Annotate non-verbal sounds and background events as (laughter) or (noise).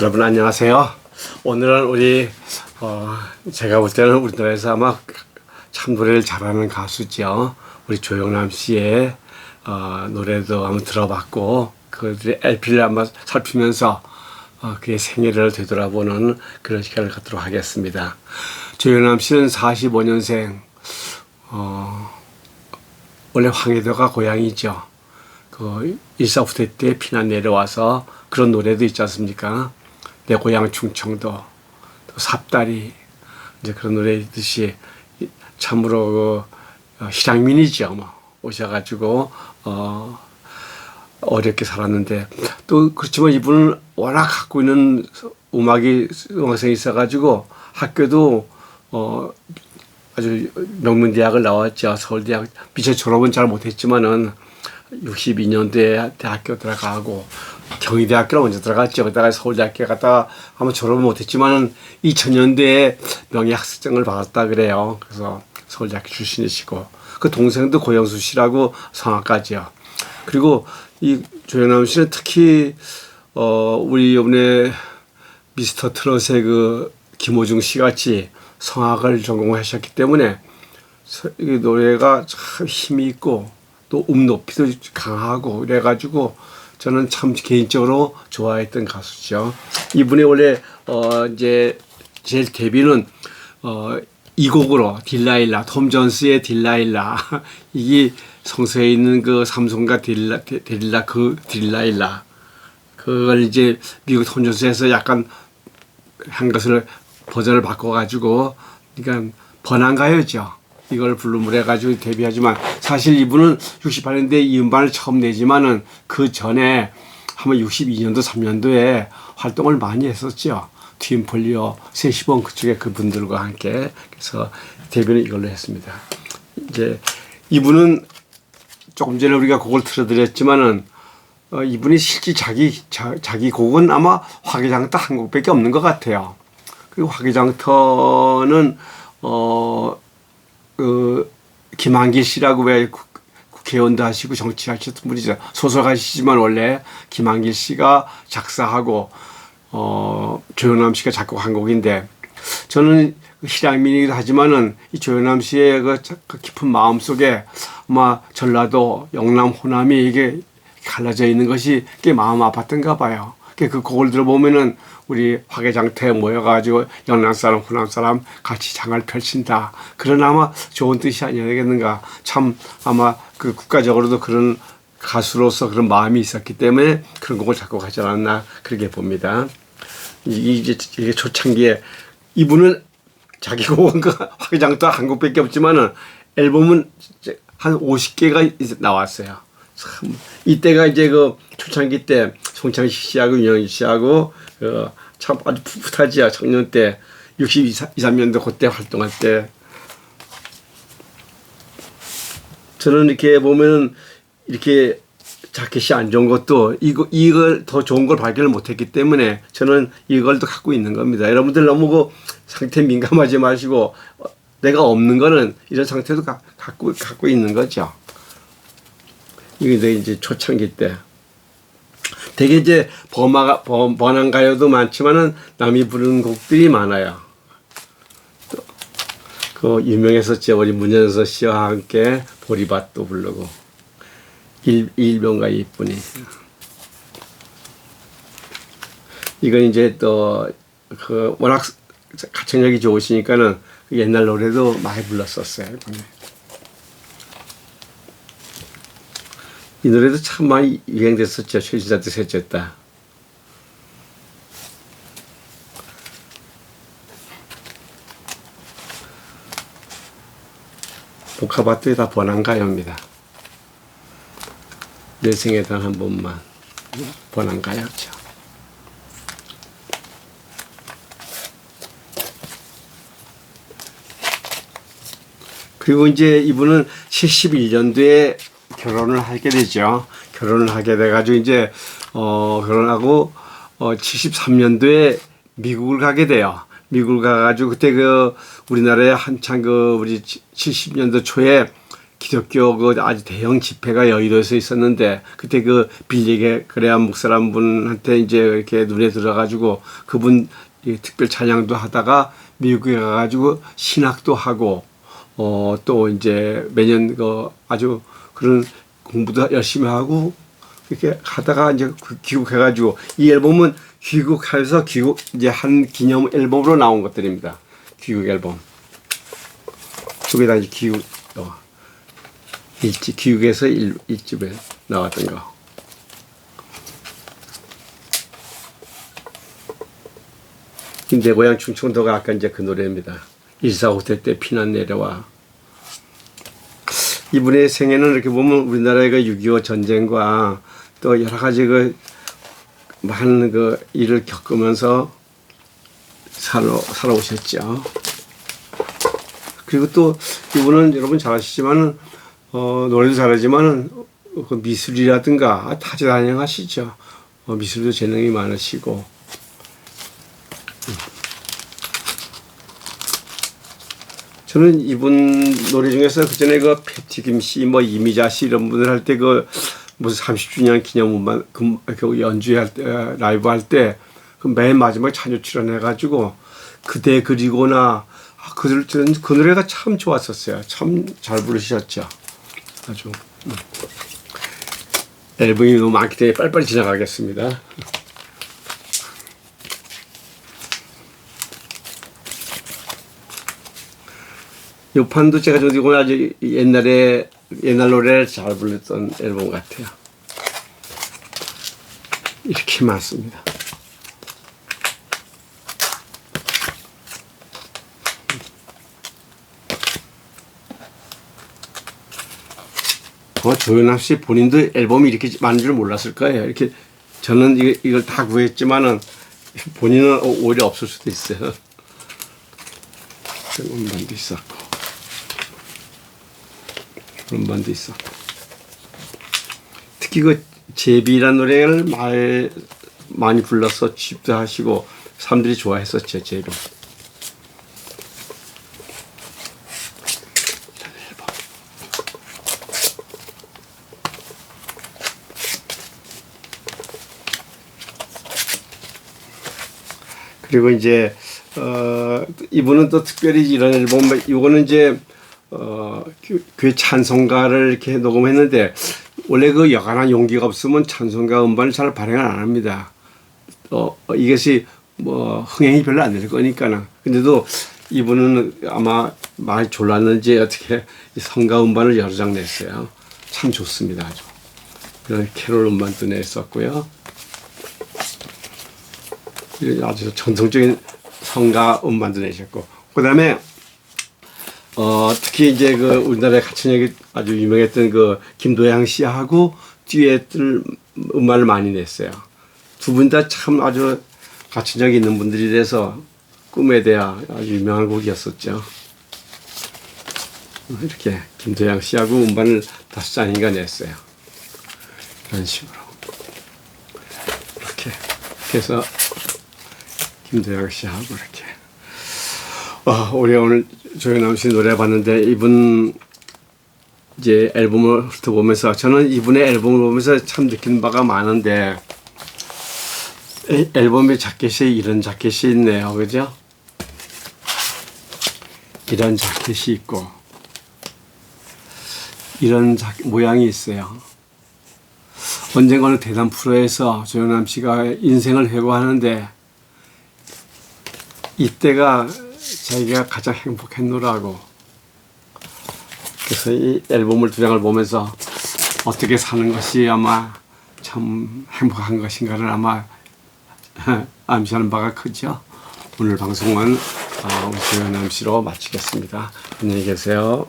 여러분 안녕하세요. 오늘은 우리 어, 제가 볼 때는 우리나라에서 아마 참 노래를 잘하는 가수죠. 우리 조영남 씨의 어, 노래도 한번 들어봤고 그들의 LP를 한번 살피면서 어, 그의 생애를 되돌아보는 그런 시간을 갖도록 하겠습니다. 조영남 씨는 45년생 어, 원래 황해도가 고향이죠. 그 일사후퇴 때 피난 내려와서 그런 노래도 있지 않습니까? 내 고향 충청도 또 삽다리 이제 그런 노래 있듯이 참으로 그 어, 실향민이죠. 뭐 오셔가지고 어 어렵게 살았는데 또 그렇지만 이분은 워낙 갖고 있는 음악이 음악성이 있어가지고 학교도 어 아주 명문 대학을 나왔죠. 서울대학 미처 졸업은 잘 못했지만은 62년도에 대학교 들어가고 경희대학교를 먼저 들어갔죠. 그다가 서울대학교 갔다가 아마 졸업을 못했지만은 2000년도에 명예학습증을 받았다 그래요. 그래서 서울대학교 출신이시고 그 동생도 고영수 씨라고 성악가지요. 그리고 이 조영남 씨는 특히 어 우리 이번에 미스터 트롯의 그 김호중 씨 같이 성악을 전공하셨기 때문에 서- 이 노래가 참 힘이 있고 또 음 높이도 강하고 그래가지고 저는 참 개인적으로 좋아했던 가수죠. 이분이 원래 어 이제 제일 데뷔는 어 이 곡으로 딜라일라 톰 존스의 딜라일라 (laughs) 이게 성서에 있는 그 삼손과 딜라 딜라 그 딜라일라 그걸 이제 미국 톰 존스에서 약간 한 것을 버전을 바꿔 가지고 그러니까 번안가요죠. 이걸 블룸을 해가지고 데뷔하지만 사실 이분은 68년도에 이 음반을 처음 내지만은 그 전에 한번 62년도 3년도에 활동을 많이 했었죠. 트윈폴리오, 세시본 그쪽에 그분들과 함께 그래서 데뷔는 이걸로 했습니다. 이제 이분은 조금 전에 우리가 곡을 틀어드렸지만은 어, 이분이 실제 자기 자, 자기 곡은 아마 화개장터 한 곡밖에 없는 것 같아요. 그리고 화개장터는 어 그 김한길 씨라고 왜 국- 국회의원도 하시고 정치하셨던 분이죠. 소설가시지만 원래 김한길 씨가 작사하고 어 조영남 씨가 작곡한 곡인데 저는 실향민이기도 하지만은 이 조영남 씨의 그 자- 그 깊은 마음 속에 아마 전라도 영남 호남이 이게 갈라져 있는 것이 꽤 마음 아팠던가 봐요. 그 곡을 들어보면은 우리 화개장터에 모여가지고 영남 사람, 호남 사람 같이 장을 펼친다. 그런 아마 좋은 뜻이 아니겠는가. 참 아마 그 국가적으로도 그런 가수로서 그런 마음이 있었기 때문에 그런 곡을 작곡 하지 않았나 그렇게 봅니다. 이- 이게 이게 초창기에 이분은 자기 곡은 그 화개장터 한 곡밖에 없지만은 앨범은 한 50개가 나왔어요. 참 이때가 이제 그 초창기 때 송창식 씨하고 윤영희 씨하고 그참 아주 풋풋하지요 청년 때 62, 3년도 그때 활동할 때 저는 이렇게 보면은 이렇게 자켓이 안 좋은 것도 이거 이걸 더 좋은 걸 발견을 못했기 때문에 저는 이걸 또 갖고 있는 겁니다. 여러분들 너무 그 상태 민감하지 마시고 어, 내가 없는 거는 이런 상태도 가, 갖고 갖고 있는 거죠. 이게 이제 초창기 때. 되게 이제 범화가 범, 번안 가요도 많지만은 남이 부르는 곡들이 많아요. 또그 유명했었죠 우리 문현서 씨와 함께 보리밭도 부르고 일 일병가 이쁜이. 이건 이제 또 그 워낙 가창력이 좋으시니까는 그 옛날 노래도 많이 불렀었어요. 이 노래도 참 많이 유행됐었죠. 최진사 때 셋째 다. 복합아트에 다 번안가요입니다. 내 생에 단 한 번만 번안가요죠. 그리고 이제 이분은 71년도에 결혼을 하게 되죠. 결혼을 하게 돼가지고 이제 어 결혼하고 어 73년도에 미국을 가게 돼요. 미국을 가가지고 그때 그 우리나라에 한창 그 우리 70년도 초에 기독교 그 아주 대형 집회가 여의도에서 있었는데 그때 그 빌리게 그래야 목사람 분한테 이제 이렇게 눈에 들어가지고 그분 이 특별 찬양도 하다가 미국에 가가지고 신학도 하고 어 또 이제 매년 그 아주 그런 공부도 열심히 하고 이렇게 하다가 이제 그 귀국해가지고 이 앨범은 귀국해서 귀국 이제 한 기념 앨범으로 나온 것들입니다. 귀국 앨범. 저기다 이제 귀국 어, 일집 귀국에서 일, 일집에 나왔던 거. 내 고향 충청도가 아까 이제 그 노래입니다. 일사후퇴 때 피난 내려와. 이분의 생애는 이렇게 보면 우리나라의 그6.25 전쟁과 또 여러 가지 그 많은 그 일을 겪으면서 살아, 살아오셨죠. 그리고 또 이분은 여러분 잘 아시지만은 어, 노래도 잘하지만은 그 미술이라든가 다재다능하시죠. 어, 미술도 재능이 많으시고 저는 이분 노래 중에서 그 전에 그 패티김 씨, 뭐 이미자 씨 이런 분들 할 때 그 무슨 30주년 기념 음반 그, 그 연주할 때 라이브 할 때 그 맨 마지막에 찬조 출연해가지고 그대 그리고나 아, 그, 저는 그 노래가 참 좋았었어요. 참 잘 부르셨죠. 아주 음. 앨범이 너무 많기 때문에 빨리빨리 지나가겠습니다. 요 판도 제가 저기고 아주 옛날에 옛날 노래를 잘 불렀던 앨범 같아요. 이렇게 많습니다. 어, 조연아 씨 본인도 앨범이 이렇게 많은 줄 몰랐을 거예요. 이렇게 저는 이, 이걸 다 구했지만은 본인은 오히려 없을 수도 있어요. 음반도 있었고, 음반도 있었고. 특히 그 제비란 노래를 말 많이 불러서 집도 하시고 사람들이 좋아했었죠 제비. 그리고 이제 어 이분은 또 특별히 이런 앨범 이거는 이제 어 교- 교회 찬송가를 이렇게 녹음했는데 원래 그 여간한 용기가 없으면 찬송가 음반을 잘 발행을 안 합니다. 어 어, 이것이 뭐 흥행이 별로 안 될 거니까는 근데도 이분은 아마 많이 졸랐는지 어떻게 이 성가 음반을 여러 장 냈어요. 참 좋습니다 아주. 그런 캐롤 음반도 냈었고요. 아주 전통적인 성가 음반도 내셨고 그 다음에 어 특히 이제 그 우리나라의 가천역이 아주 유명했던 그 김도양 씨하고 듀엣을 음반을 많이 냈어요. 두 분 다 참 아주 가천역에 있는 분들이라서 꿈에 대한 아주 유명한 곡이었었죠. 이렇게 김도양 씨하고 음반을 다섯 장인가 냈어요. 이런 식으로 이렇게 해서 김대영 씨하고 이렇게. 어, 우리 오늘 조영남 씨 노래 봤는데 이분 이제 앨범을 훑어보면서 저는 이분의 앨범을 보면서 참 느낀 바가 많은데 에- 앨범의 자켓에 이런 자켓이 있네요. 그죠? 이런 자켓이 있고 이런 자, 모양이 있어요. 언젠가는 대단 프로에서 조영남 씨가 인생을 회고하는데 이때가 자기가 가장 행복했노라고. 그래서 이 앨범을 두 장을 보면서 어떻게 사는 것이 아마 참 행복한 것인가를 아마 (laughs) 암시하는 바가 크죠. 오늘 방송은 아, 우리 조연남 씨로 마치겠습니다. 안녕히 계세요.